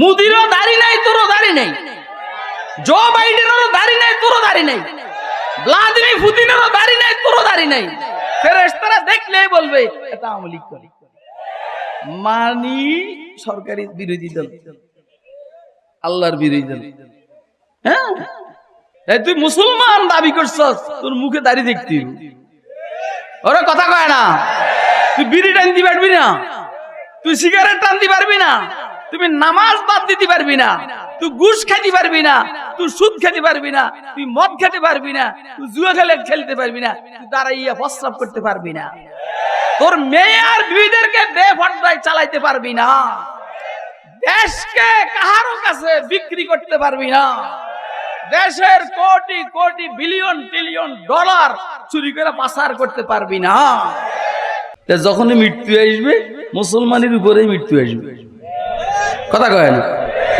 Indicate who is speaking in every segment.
Speaker 1: মুদিরও দাড়ি নাই, তোরও দাড়ি জো বাইডেনেরও দাড়ি নাই, তোরও দাড়ি দাড়ি নাই, তোরও দাড়ি দেখলেই বলবে, এটা আওয়ামী লীগ করে। মানি সরকারি বিরোধী দল। আল্লাহর বিরোধী দল। হ্যাঁ? তুই মুসলমান দাবি করছস, তোর মুখে দাড়ি দেখতি ওরা কথা কয় না। তুই বিড়ি টানতে পারবি না? তুই সিগারেট টানতে পারবি না তুমি নামাজ বাদ দিতে পারবি না তুই ঘুষ খেতে পারবি না তুই সুদ খেতে পারবি না তুই মদ খেতে পারবি না তুই জুয়া খেলে খেলতে পারবি না তুই দাঁড়াইয়া প্রস্রাব করতে পারবি না তোর মেয়ে আর বিবিদেরকে বেফর্দায় চালাইতে পারবি না দেশকে কাহারও কাছে বিক্রি করতে পারবি না দেশের crore crore billion trillion dollar চুরি করে পাচার করতে পারবি না যখনই মৃত্যু আসবে মুসলমানের উপরেই মৃত্যু আসবে। কথা কয় না?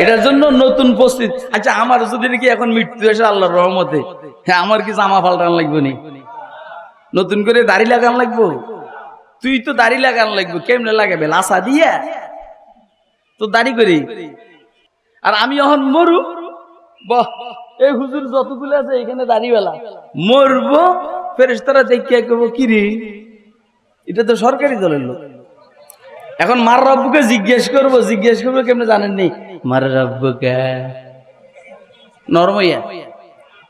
Speaker 1: এটার জন্য নতুন প্রস্তুত। আচ্ছা আমার যদি নাকি এখন মৃত্যু আসে আল্লাহর রহমতে হ্যাঁ আমার কি জামা পাল্টান লাগবে নি? নতুন করে দাড়ি লাগান লাগবো? তুই তো দাড়ি লাগান লাগবে, কেমনে লাগাবে? লাসা দিয়া? তো দাড়ি করি। আর আমি এখন মরু। বাহ, এই হুজুর যতগুলো আছে এখানে দাড়িওয়ালা। মরবো ফেরেস্তারা দেখিয়া কেবো কি এটা তো সরকারি দলের লোক। এখন মার রব্বুকে জিজ্ঞেস করব জিজ্ঞেস করব, কেমনে জানেন নি মার রব্বুকে। নরমইয়া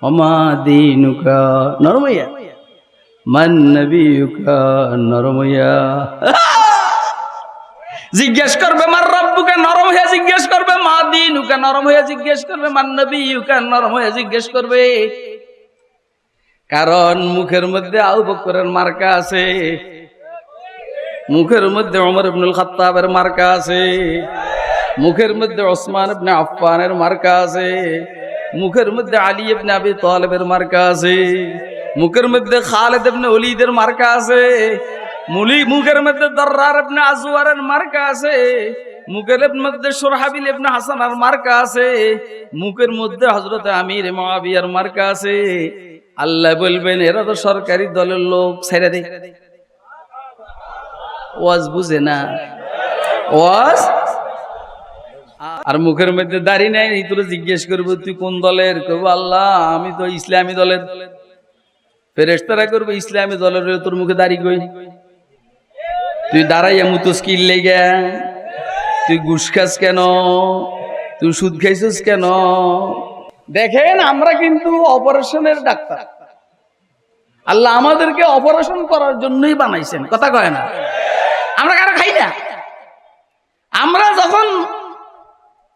Speaker 1: অমা দিনুকা নরমইয়া জিজ্ঞেস করবে, মার রব্বুকে জিজ্ঞেস করবে, মা জিজ্ঞেস করবে জিজ্ঞেস করবে। কারণ মুখের মধ্যে আউ বকরের মার্কা আছে। মুখের মধ্যে ওমর ইবনুল খাত্তাবের মার্কা আছে। মুখের মধ্যে ওসমান ইবনে আফফানের মার্কা আছে। মুখের মধ্যে আলী ইবনে আবি তালেবের মার্কা আছে। মুখের মধ্যে খালেদ ইবনে ওলিদের মার্কা আছে। মুলি মুখের মধ্যে দর্রার ইবনে আজওয়ারের মার্কা আছে। মুখের মধ্যে সুরহাবিল ইবনে হাসানের মার্কা আছে। মুখের মধ্যে হযরত আমির মুআবিয়ার মার্কা আছে। আল্লাহ বলবেন, এরা তো সরকারি দলের লোক, ছেড়ে দে। ওয়াজ বুঝে না। ওয়াজ? আর মুখের মধ্যে দাড়ি নাই তোর জিজ্ঞেস করব, তুই কোন দলের? করব আল্লাহ, আমি তো ইসলামী দলের। ফেরেস্তারা করব, ইসলামী দলের তোর মুখে দাড়ি কই? তুই দাঁড়াইয়া মুতস্কিল লেগে, তুই ঘুষ খাস কেন? তুই সুদ খাইছিস কেন? দেখেন, আমরা কিন্তু অপারেশনের ডাক্তার। আল্লাহ আমাদেরকে অপারেশন করার জন্যই বানাইছেন, কথা কয় না? আমরা কারও খাই না। আমরা যখন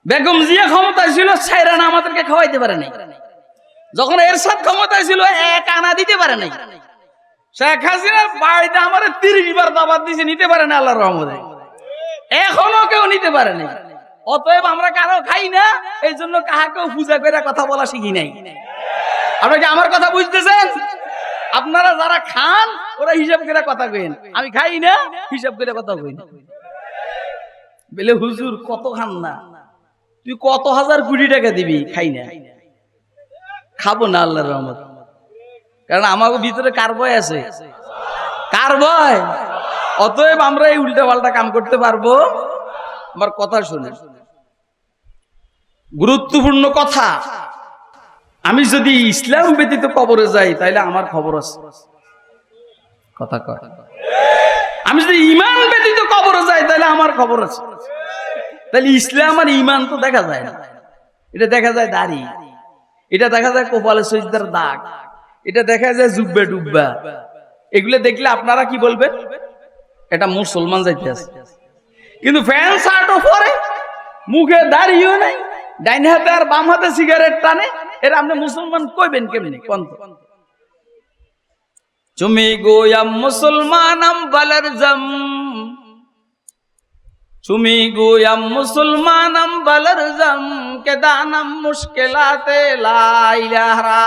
Speaker 1: বেগম জিয়া ক্ষমতায় ছিল সাইরানা আমাদেরকে খাওয়াইতে পারে নাই। যখন এরশাদ ক্ষমতায় ছিল এক আনা দিতে পারে নাই। শেখ হাসিনার বাড়িতে আমার তিরিশ বার দাবাত দিছে, নিতে পারে না আল্লাহ রহমতে। এখনও কেউ নিতে পারে নাই। অতএব আমরা কারও খাই না এই জন্য কাহাকেও পূজা করে কথা বলা শিখি নাই। আপনারা কি আমার কথা বুঝতেছেন? আপনারা যারা খান, ওরা হিসাব করে কথা কইন। আমি খাই না, হিসাব করে কথা কই না বলে, হুজুর, কত খান না? তুই কত হাজার কোটি টাকা দিবি? খাই না। খাব না আল্লাহর রহমত। কারণ আমাকে ভিতরে কার ভয় আছে। কার ভয় অতএব আমরা এই উল্টা পাল্টা কাম করতে পারব? আমার কথা শুনে গুরুত্বপূর্ণ কথা। আমি যদি ইসলাম ব্যতীত কবরে যাই তাহলে আমার খবর আছে। কথা কয়। আমি যদি ইমান ব্যতীত কবরে যাই তাহলে আমার খবর আছে। তাহলে ইসলাম আর ইমান তো দেখা যায় না। এটা দেখা যায় দাড়ি। এটা দেখা যায় কপালে সজদার দাগ। এটা দেখা যায় জুব্বা ডুব্বা। এগুলো দেখলে আপনারা কি বলবেন? এটা মুসলমান যাইতে আছে। কিন্তু ফ্যান শার্টও পরে, মুখে দাঁড়িয়েও নাই, ডাইন হাতে আর বাম হাতে সিগারেট টানে। এরা আপনি মুসলমান কইবেন কেমনি? কন্ত। তুমি গোয়াম মুসলমানম বলর জম। তুমি গোয়াম মুসলমানম বলর জম। কে দানম মুশকিলাতে লাইলাহরা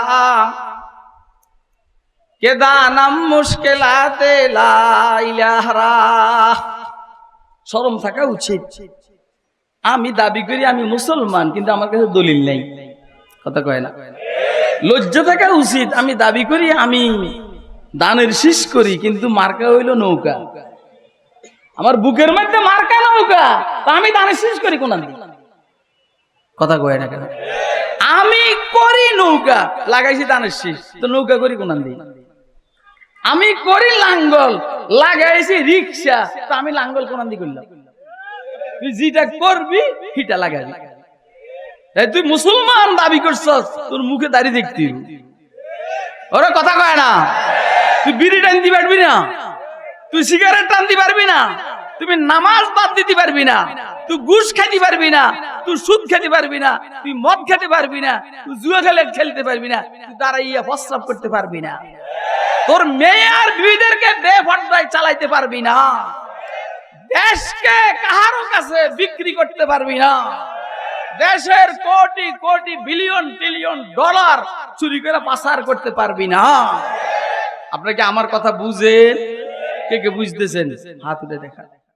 Speaker 1: কে দানম মুশকিলাতে লাইলাহরা শরম থাকা উচিত। আমি দাবি করি আমি মুসলমান কিন্তু আমার কাছে দলিল নেই। কথা কয় না। লজ্জা থাকা উচিত। আমি দাবি করি, আমি দানের শীষ করি, কিন্তু মার্কা হইল নৌকা। আমার বুকের মধ্যে মার্কা নৌকা, তা আমি দানের শেষ করি কোন কথা কয় না কেন? আমি করি নৌকা, লাগাইছি দানের শেষ, তো নৌকা করি কোন আমি করি লাঙ্গল, লাগাইছি রিক্সা, তো আমি লাঙ্গল কোন করলাম? যেটা করবি, সেটা লাগাবি। তাই তুই মুসলমান দাবি করছস তোর মুখে দাঁড়িয়ে দেখতি ওরা কথা কয় না তুই বিড়ি টানতে পারবি না তুই সিগারেট টানতে পারবি না তুমি নামাজ বাদ দিতে পারবি না তুই ঘুষ খেতে পারবি না তুই সুদ খেতে পারবি না তুই মদ খেতে পারবি না তুই জুয়া খেলে খেলতে পারবি না তুই দাঁড়াইয়া প্রস্রাব করতে পারবি না তোর মেয়ে আর বিবিদেরকে বেফর্দায় চালাইতে পারবি না দেশকে কাহারো কাছে বিক্রি করতে পারবি না দেশের crore crore billion trillion dollar চুরি করে পাচার করতে পারবি না। আপনাকে আমার কথা বুঝেন? কে কে বুঝতেছেন? হাত উঠে দেখা